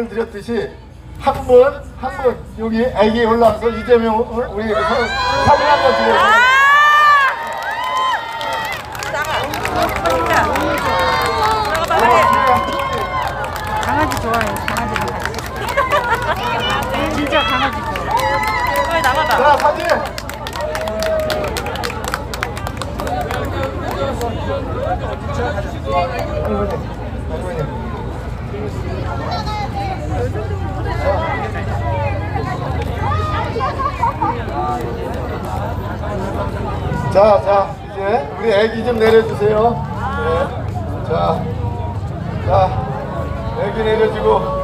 말씀을 드렸듯이 한 분, 한 분, 여기 애기 올라와서 이재명을 우리 서- 사진 한번 찍어주세요. 강아지 좋아요. 강아지랑 같이. 진짜 강아지 좋아요. 빨리 나가봐. 자, 사진! 할머니, 할머니. 자, 자, 이제 우리 애기 좀 내려주세요. 네. 자, 자, 애기 내려주고.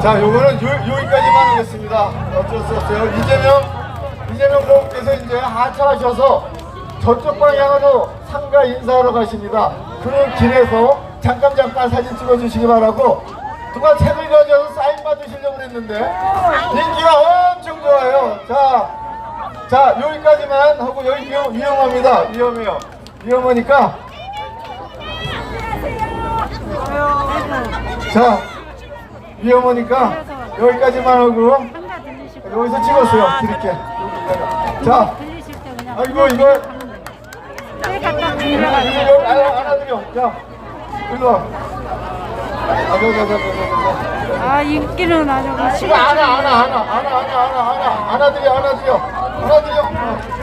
자, 요거는 요, 여기까지만 하겠습니다. 어쩔 수 없어요. 이재명, 이재명 후보께서 이제 하차하셔서 저쪽 방향으로 상가 인사하러 가십니다. 그 길에서 잠깐 잠깐 사진 찍어주시기 바라고 누가 책을 가져와서 사인 받으시려고 했는데 인기가 엄청 좋아요. 자, 자 여기까지만 하고 여기 위험, 위험합니다. 위험해요. 위험하니까 자 위험하니까 여기까지만 하고. 여기서 찍었어요. 드릴게. 자. 아이고 이거 왜 갖다 이거 안아드려. 자, 일로 와. 아. 아 인기는 아주 이거 그 안아, 안아, 안아, 안아, 안아, 안아, 안아, 안아드려, 안아드려, 안아드려.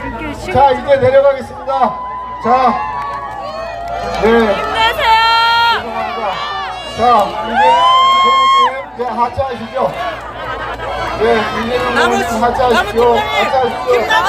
인기 시 자, 이제 내려가겠습니다. 자, 네. 힘내세요. 자, 이제 이제 하차하시죠. 네, 부모님 하차하시죠. 하차하시죠.